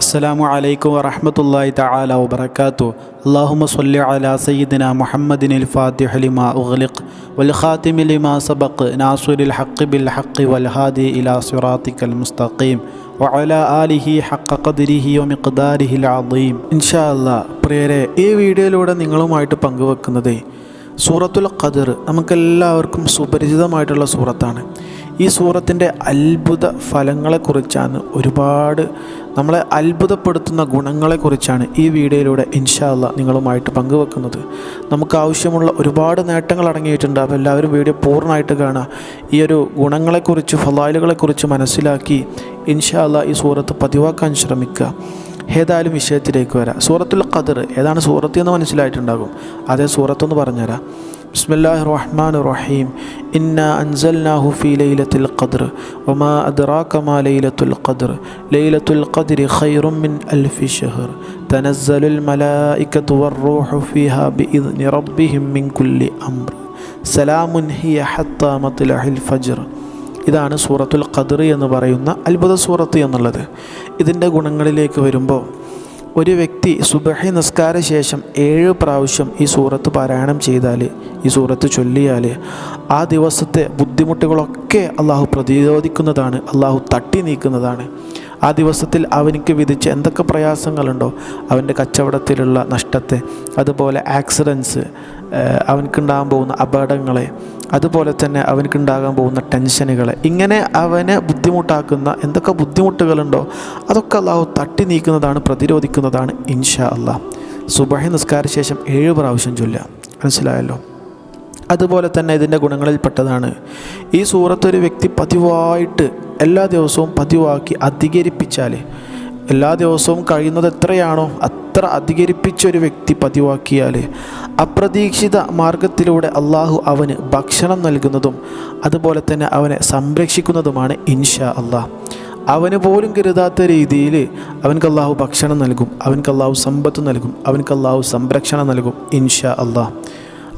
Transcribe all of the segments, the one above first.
അസ്സലാമു അലൈക്കും വറഹമത്തല്ലാഹി തആല വബറകാതു അല്ലാഹുമ്മ സ്വല്ലി അലാ സയ്യിദിന മുഹമ്മദിനിൽ ഫാത്തിഹ ലിമാ ഉഗ്ലിഖ് വൽ ഖാതിമി ലിമാ സബഖ് ഹഖ് ബിൽ ഹഖ് വൽ ഹാദി ഇലാ സിറാത്തിക്കൽ മുസ്തഖീം വഅലാ ആലിഹി ഹഖ ഖദ്രിഹി വമിഖ്ദാരിഹിൽ അദീം. ഇൻഷാ അല്ലാഹ് പ്രിയരെ ഈ വീഡിയോയിലൂടെ നിങ്ങളുമായിട്ട് പങ്കുവെക്കുന്നത് സൂറത്തുൽ ഖദർ നമുക്കെല്ലാവർക്കും സുപരിചിതമായിട്ടുള്ള സൂറത്താണ്. ഈ സൂറത്തിന്റെ അത്ഭുത ഫലങ്ങളെക്കുറിച്ചാണ് ഒരുപാട് നമ്മളെ അത്ഭുതപ്പെടുത്തുന്ന ഗുണങ്ങളെക്കുറിച്ചാണ് ഈ വീഡിയോയിലൂടെ ഇൻഷാല്ല നിങ്ങളുമായിട്ട് പങ്കുവെക്കുന്നത്. നമുക്ക് ആവശ്യമുള്ള ഒരുപാട് നേട്ടങ്ങൾ അടങ്ങിയിട്ടുണ്ട്. അപ്പോൾ എല്ലാവരും വീഡിയോ പൂർണമായിട്ട് കാണുക. ഈ ഒരു ഗുണങ്ങളെക്കുറിച്ച് ഫലാലുകളെക്കുറിച്ച് മനസ്സിലാക്കി ഇൻഷാല്ല ഈ സൂറത്ത് പതിവാക്കാൻ ശ്രമിക്കുക. ഏതായാലും വിഷയത്തിലേക്ക് വരാം. സൂറത്തുൽ ഖദർ ഏതാണ് സൂറത്ത് എന്ന് മനസ്സിലായിട്ടുണ്ടാകും. അതേ സൂറത്തെന്ന് പറഞ്ഞുതരാം. ബിസ്മില്ലാഹി റഹ്മാൻ റഹീം. ഇന്ന അൻസൽനാഹു ഫി ലൈലത്തുൽ ഖദർ വമാ അദ്റാക മാ ലൈലത്തുൽ ഖദർ ലൈലത്തുൽ ഖദ്രി ഖൈറും മിൻ അൽഫി ഷഹർ തനസ്സലുൽ മലായികത്തു വറൂഹു ഫീഹാ ബിഇദ്നി റബ്ബിഹിം മിൻ കുല്ലി അംർ സലാമുൻ ഹിയ ഹത്താ മത്ലഇൽ ഫജ്ർ. ഇതാണ് സൂറത്തുൽ ഖദർ എന്ന് പറയുന്ന അത്ഭുത സൂറത്ത് എന്നുള്ളത്. ഇതിന്റെ ഗുണങ്ങളിലേക്ക് വരുമ്പോൾ ഒരു വ്യക്തി സുബഹി നിസ്കാര ശേഷം ഏഴ് പ്രാവശ്യം ഈ സൂറത്ത് പാരായണം ചെയ്താൽ ഈ സൂറത്ത് ചൊല്ലിയാൽ ആ ദിവസത്തെ ബുദ്ധിമുട്ടുകളൊക്കെ അള്ളാഹു പ്രതിരോധിക്കുന്നതാണ് അള്ളാഹു തട്ടി നീക്കുന്നതാണ്. ആ ദിവസത്തിൽ അവനിക്ക് വിധിച്ച എന്തൊക്കെ പ്രയാസങ്ങളുണ്ടോ അവന്റെ കച്ചവടത്തിലുള്ള നഷ്ടത്തെ അതുപോലെ ആക്സിഡൻസ് അവനക്കുണ്ടാകാൻ പോകുന്ന അപകടങ്ങളെ അതുപോലെ തന്നെ അവനക്കുണ്ടാകാൻ പോകുന്ന ടെൻഷനുകളെ. ഇങ്ങനെ അവനെ ബുദ്ധിമുട്ടാക്കുന്ന എന്തൊക്കെ ബുദ്ധിമുട്ടുകളുണ്ടോ അതൊക്കെ അള്ളാഹു തട്ടി നീക്കുന്നതാണ് പ്രതിരോധിക്കുന്നതാണ് ഇൻഷാ അള്ളാഹ് സുബഹി നിസ്കാര ശേഷം ഏഴ് പ്രാവശ്യം ചൊല്ല മനസ്സിലായല്ലോ? അതുപോലെ തന്നെ ഇതിന്റെ ഗുണങ്ങളിൽപ്പെട്ടതാണ്. ഈ സൂറത്ത് ഒരു വ്യക്തി പതിവായിട്ട് എല്ലാ ദിവസവും പതിവാക്കി അധികരിപ്പിച്ചാൽ എല്ലാ ദിവസവും കഴിയുന്നത് എത്രയാണോ അത്ര അധികരിപ്പിച്ച ഒരു വ്യക്തി പതിവാക്കിയാൽ അപ്രതീക്ഷിത മാർഗത്തിലൂടെ അള്ളാഹു അവന് ഭക്ഷണം നൽകുന്നതും അതുപോലെ തന്നെ അവനെ സംരക്ഷിക്കുന്നതുമാണ് ഇൻഷാ അള്ളാഹ്. അവന് പോലും കരുതാത്ത രീതിയിൽ അവൻക്ക് അള്ളാഹു ഭക്ഷണം നൽകും അവൻക്ക് അള്ളാഹു സമ്പത്ത് നൽകും അവൻക്ക് അള്ളാഹു സംരക്ഷണം നൽകും ഇൻഷാ അള്ളാഹ്.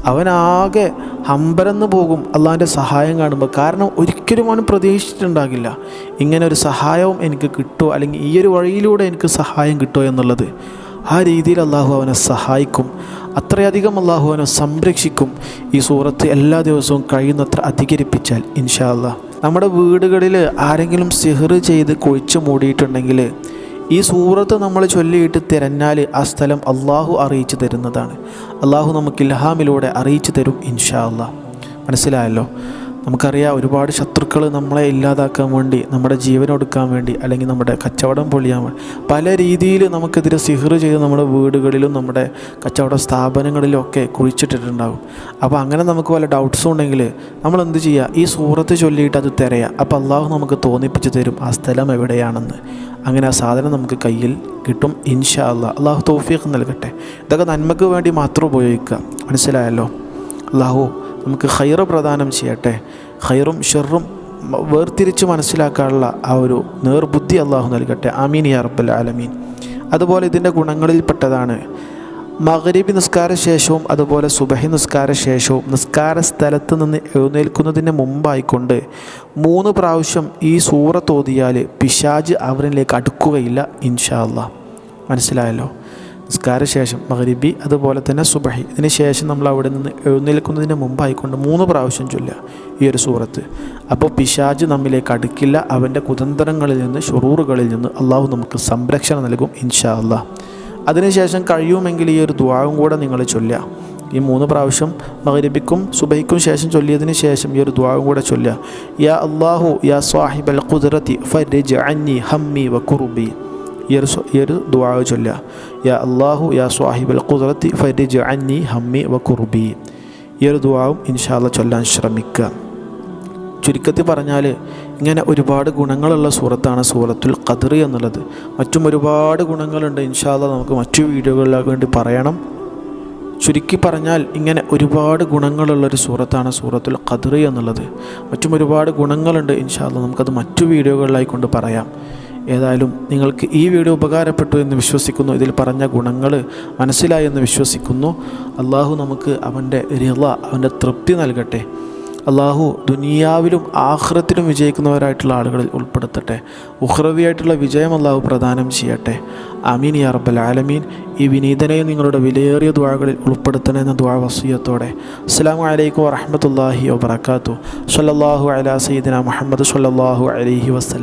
അവനാകെ ഹമ്പരന്ന് പോകും അള്ളാഹിന്റെ സഹായം കാണുമ്പോൾ കാരണം ഒരിക്കലും അവൻ പ്രതീക്ഷിച്ചിട്ടുണ്ടാകില്ല. ഇങ്ങനെ ഒരു സഹായവും എനിക്ക് കിട്ടുമോ അല്ലെങ്കിൽ ഈ ഒരു വഴിയിലൂടെ എനിക്ക് സഹായം കിട്ടുമോ എന്നുള്ളത്. ആ രീതിയിൽ അള്ളാഹു അവനെ സഹായിക്കും. അത്രയധികം അള്ളാഹു അവനെ സംരക്ഷിക്കും. ഈ സൂറത്ത് എല്ലാ ദിവസവും കഴിയുന്നത്ര അധികരിപ്പിച്ചാൽ ഇൻഷാ അള്ളാഹ് നമ്മുടെ വീടുകളിൽ ആരെങ്കിലും സിഹർ ചെയ്ത് കുഴിച്ചു മൂടിയിട്ടുണ്ടെങ്കിൽ ഈ സൂറത്ത് നമ്മൾ ചൊല്ലിയിട്ട് തിരഞ്ഞാൽ ആ സ്ഥലം അള്ളാഹു അറിയിച്ചു തരുന്നതാണ്. അള്ളാഹു നമുക്ക് ഇൽഹാമിലൂടെ അറിയിച്ചു തരും ഇൻഷാ അല്ലാ മനസ്സിലായല്ലോ? നമുക്കറിയാം ഒരുപാട് ശത്രുക്കൾ നമ്മളെ ഇല്ലാതാക്കാൻ വേണ്ടി നമ്മുടെ ജീവൻ എടുക്കാൻ വേണ്ടി അല്ലെങ്കിൽ നമ്മുടെ കച്ചവടം പൊളിയാൻ വേണ്ടി പല രീതിയിൽ നമുക്കെതിരെ സിഹർ ചെയ്ത് നമ്മുടെ വീടുകളിലും നമ്മുടെ കച്ചവട സ്ഥാപനങ്ങളിലും ഒക്കെ കുഴിച്ചിട്ടിട്ടുണ്ടാകും അപ്പോൾ അങ്ങനെ നമുക്ക് പല ഡൗട്ട്സും ഉണ്ടെങ്കിൽ നമ്മൾ എന്ത് ചെയ്യുക? ഈ സൂറത്ത് ചൊല്ലിയിട്ട് അത് തിരയുക. അപ്പോൾ അള്ളാഹു നമുക്ക് തോന്നിപ്പിച്ച് തരും ആ സ്ഥലം എവിടെയാണെന്ന്. അങ്ങനെ ആ സാധനം നമുക്ക് കയ്യിൽ കിട്ടും ഇൻഷാ അല്ല. അള്ളാഹു തോഫിയൊക്കെ നൽകട്ടെ. ഇതൊക്കെ നന്മക്ക് വേണ്ടി മാത്രം ഉപയോഗിക്കുക. മനസ്സിലായല്ലോ? അള്ളാഹു നമുക്ക് ഹൈറ് പ്രദാനം ചെയ്യട്ടെ. ഹൈറും ഷെറും വേർതിരിച്ച് മനസ്സിലാക്കാനുള്ള ആ ഒരു നേർബുദ്ധി അള്ളാഹു നൽകട്ടെ. അമീൻ യാ റബ്ബൽ ആലമീൻ. അതുപോലെ ഇതിന്റെ ഗുണങ്ങളിൽപ്പെട്ടതാണ് മകരീബി നിസ്കാര ശേഷവും അതുപോലെ സുബഹി നിസ്കാര ശേഷവും നിസ്കാര സ്ഥലത്ത് നിന്ന് എഴുന്നേൽക്കുന്നതിന് മുമ്പായിക്കൊണ്ട് മൂന്ന് പ്രാവശ്യം ഈ സൂറത്ത് ഓതിയാൽ പിശാജ് അവരിലേക്ക് അടുക്കുകയില്ല ഇൻഷാല്ല മനസ്സിലായല്ലോ? നിസ്കാര ശേഷം മകരീബി അതുപോലെ തന്നെ സുബഹി. ഇതിന് ശേഷം നമ്മൾ അവിടെ നിന്ന് എഴുന്നേൽക്കുന്നതിന് മുമ്പായിക്കൊണ്ട് മൂന്ന് പ്രാവശ്യം ചൊല്ലുക ഈ ഒരു സൂറത്ത്. അപ്പോൾ പിശാജ് നമ്മിലേക്ക് അടുക്കില്ല അവന്റെ കുതന്ത്രങ്ങളിൽ നിന്ന് ഷുറൂറുകളിൽ നിന്ന് അള്ളാഹു നമുക്ക് സംരക്ഷണം നൽകും ഇൻഷാ അള്ളാഹ് അതിനുശേഷം കഴിയുമെങ്കിൽ ഈ ഒരു ദ്വാവും കൂടെ നിങ്ങൾ ചൊല്ലുക. ഈ മൂന്ന് പ്രാവശ്യം മകരിബിക്കും സുബൈക്കും ശേഷം ചൊല്ലിയതിന് ശേഷം ഈ ഒരു ദ്വാവും കൂടെ ചൊല്ലുക. യാ അള്ളാഹു യാ സാഹിബ് അൽ ഖുദ്റത്തി ഫരിജ് അന്നി ഹമ്മി വ കുറുബി ഈ ഒരു ഈ ഒരു ദ്വാവ് ചൊല്ലുക. യാ അള്ളാഹു യാ സ്വാഹിബ് അൽ ഖുദ്റത്തി ഫരിജ് അന്നി ഹമ്മി വ കുറുബി ഈ ഒരു ദ്വാവും ഇൻഷാല്ല ചൊല്ലാൻ ശ്രമിക്കുക. ചുരുക്കത്തിൽ പറഞ്ഞാൽ ഇങ്ങനെ ഒരുപാട് ഗുണങ്ങളുള്ള സൂറത്താണ് സൂറത്തുൽ ഖദർ എന്നുള്ളത്. മറ്റും ഒരുപാട് ഗുണങ്ങളുണ്ട്. ഇൻഷാല്ല നമുക്ക് മറ്റു വീഡിയോകളിലേക്ക് വേണ്ടി പറയണം. ചുരുക്കി പറഞ്ഞാൽ ഇങ്ങനെ ഒരുപാട് ഗുണങ്ങളുള്ളൊരു സൂറത്താണ് സൂറത്തുൽ ഖദർ എന്നുള്ളത്. മറ്റും ഒരുപാട് ഗുണങ്ങളുണ്ട്. ഇൻഷാല്ല നമുക്കത് മറ്റു വീഡിയോകളിലായി കൊണ്ട് പറയാം. ഏതായാലും നിങ്ങൾക്ക് ഈ വീഡിയോ ഉപകാരപ്പെട്ടു എന്ന് വിശ്വസിക്കുന്നു. ഇതിൽ പറഞ്ഞ ഗുണങ്ങൾ മനസ്സിലായി എന്ന് വിശ്വസിക്കുന്നു. അള്ളാഹു നമുക്ക് അവന്റെ റിള അവന്റെ തൃപ്തി നൽകട്ടെ. അള്ളാഹു ദുനിയാവിലും ആഹ്റത്തിലും വിജയിക്കുന്നവരായിട്ടുള്ള ആളുകളിൽ ഉൾപ്പെടുത്തട്ടെ. ഉഹ്റവിയായിട്ടുള്ള വിജയം അള്ളാഹു പ്രദാനം ചെയ്യട്ടെ. അമീൻ യാ റബ്ബൽ ആലമീൻ. ഈ വിനീതനെയും നിങ്ങളുടെ വിലയേറിയ ദ്വാകളിൽ ഉൾപ്പെടുത്തണമെന്ന ദ്വാ വസീയത്തോടെ. അസ്സാം വലൈക്കും വറഹമത്തല്ലാഹി വബർക്കാത്തു സല്ലാഹു അലാ സയ്യിദിന മുഹമ്മദ് സല്ലാഹു അലഹി വസല്ലം.